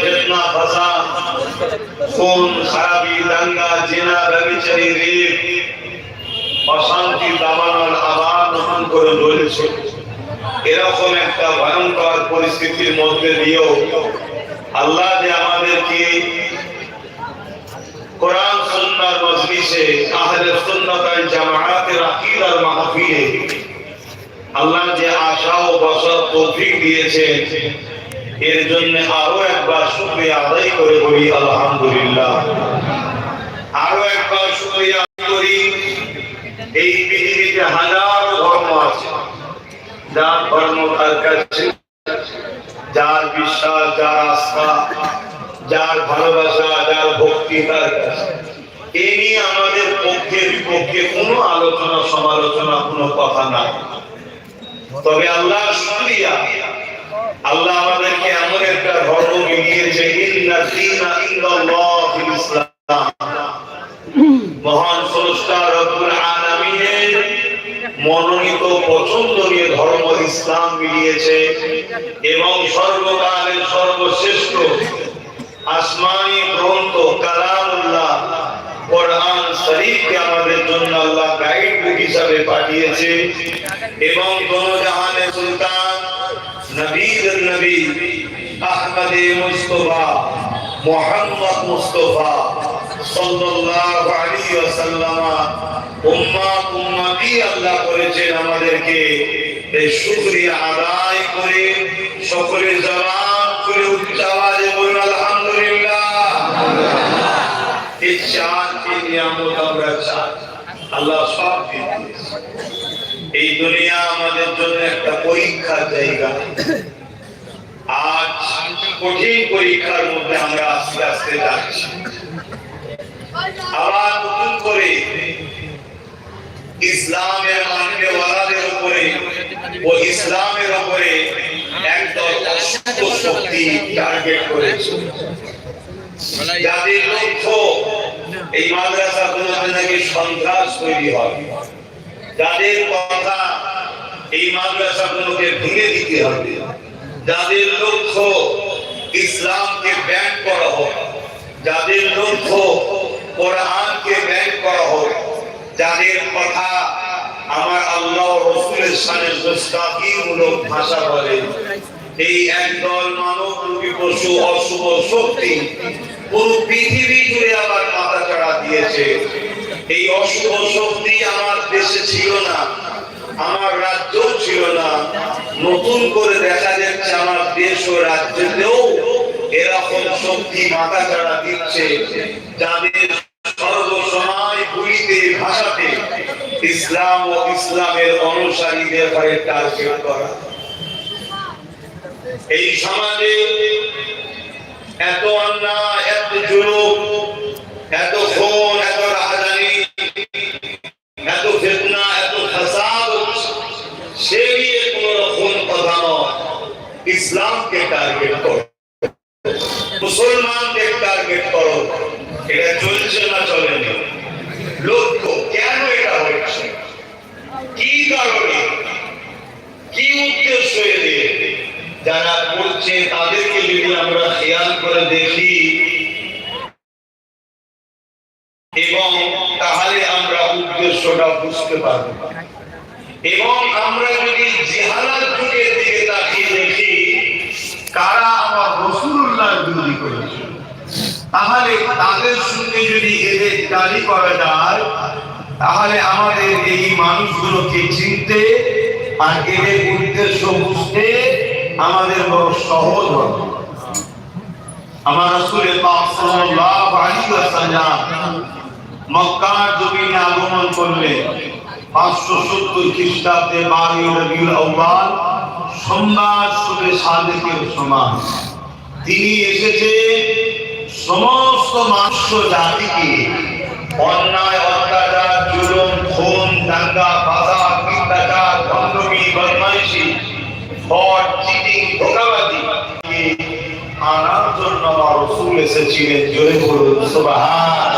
ফেতনা ফাসা খুন খারাপি দাঙ্গা জেনা ব্যবিচারী রেপ অশান্তি দাবানল আবার নতুন করে জ্বলেছে এরকম একটা ভয়ঙ্কর পরিস্থিতির মধ্যে দিয়েও আল্লাহ যে আমাদেরকে কোরআন সুন্নাহর মজলিসে, আহলে সুন্নাত ওয়াল জামাআতের আকীদার মাহফিলে আল্লাহ যে আশা ও বসত তৌফিক দিয়েছেন এর জন্য আরও একবার শুকরিয়া আদায় করে বলি, আলহামদুলিল্লাহ। আরও একবার শুকরিয়া করি, এই পৃথিবীতে হাজারো ধর্ম আছে। যার ধর্ম তার কাছে, যার বিশ্বাস, যার আস্থা, যার ভালোবাসা, যার ভক্তি তার কাছে। এ নিয়ে আমাদের পক্ষে বিপক্ষে কোনো আলোচনা, সমালোচনা, কোনো কথা নাই। তবে আল্লাহ শুকরিয়া আল্লাহ আমাদেরকে এমন একটা ধর্ম মিলিয়েছে ইন্না দীনা ইল্লাল্লাহিল ইসলাম। মহান স্রষ্টা রব্বুল আলামিনের মনোনীত পছন্দনীয় ধর্ম ইসলাম মিলিয়েছে এবং সর্বকালের সর্বশ্রেষ্ঠ আসমানি গ্রন্থ কালামুল্লাহ কোরআন শরীফকে আমাদের জন্য আল্লাহ গাইড বুক হিসাবে পাঠিয়েছে এবং দোনোজাহানের সুলতান নবীর নবী আহমদে মুস্তফা, মোহাম্মদ মুস্তফা সাল্লাল্লাহু আলাইহি ওয়াসাল্লাম উম্মাত উম্মতি আল্লাহ করেছেন আমাদেরকে। এই শুকরিয়া আদায় করে সকলে জবান করে উচ্চ আওয়াজে বলুন, আলহামদুলিল্লাহ। এই চার নিয়ামত আমরা চাই। আল্লাহ সব দিয়েছে। এই দুনিয়া আমাদের জন্য একটা পরীক্ষার জায়গা। আজ কঠিন পরীক্ষার মধ্যে আমরা আস্তে আস্তে যাচ্ছি। আবার নতুন করে ইসলামের মানবেওয়ালাদের উপরে ও ইসলামের উপরে একদল অশুভ শক্তি টার্গেট করেছে। যাদের লক্ষ্য এই মাদ্রাসা গুলোতে নাকি সন্ত্রাস তৈরি হয়। যাদের কথা এই মাদ্রাসা গুলোকে ভেঙে দিতে হবে, যাদের লক্ষ্য ইসলামকে ব্যান করা হোক, যাদের লক্ষ্য কোরআনকে ব্যান করা হোক, যাদের কথা আমার আল্লাহ রসুলের সামনে গোস্তাকিমূলক ভাষা বলে এই একদল মানব রূপী পশু অশুভ শক্তি পুরো পৃথিবী জুড়ে আবার মাথা চড়া দিয়েছে। এই অশুভ শক্তি আমার দেশে ছিল না, আমার রাজ্য ছিল না। নতুন করে দেখা যাচ্ছে আমার দেশ ও রাজ্যেতেও এরকম শক্তি মাথা চড়া দিচ্ছে, যাদের সর্বসময় বইতে ভাষাতে ইসলাম ও ইসলামের অনুসারীদের ঘরে টার্গেট করা। এই সমাজে এত অন্যায়, এত জুলুম ইসলামকে টার্গেট করো। মুসলমানকে টার্গেট করো। এটা চলছে না চলেনি। লক্ষ্য, কেন এটা হচ্ছে কি কারণে? কি উদ্দেশ্য এদের যারা করছে, তাদেরকে যদি আমরা খেয়াল করে দেখি, এবং তাহলে আমরা উদ্দেশ্যটা বুঝতে পারব। এবং আমরা যদি তাকিয়ে দেখি কারা আমার রসুল্লাহ বিরোধী করেছে। তাহলে তাদের সঙ্গে যদি এদের দাঁড়ি করা যায়, তাহলে আমাদের এই মানুষগুলোকে চিনতে আর এদের উদ্দেশ্য বুঝতে আমাদের বড় সহজ হবে। আমার ওয়াসাল্লাম মক্কার জমিনে আগমন করলেন। 570 খ্রিস্টাব্দে 12 রবিউল সোমবার শুভে সাদেকের সমান তিনি এসেছে সমস্ত মানুষ জাতিকে অন্যায়, অত্যাচার, জুলুম, খুন, দাঙ্গা, বাধা, মিথ্যাচার, ভণ্ডমি, বদমাইশি ফট চিটিং আনার জন্য আমার রসুল এসেছিলেন জোরে সুবহানাল্লাহ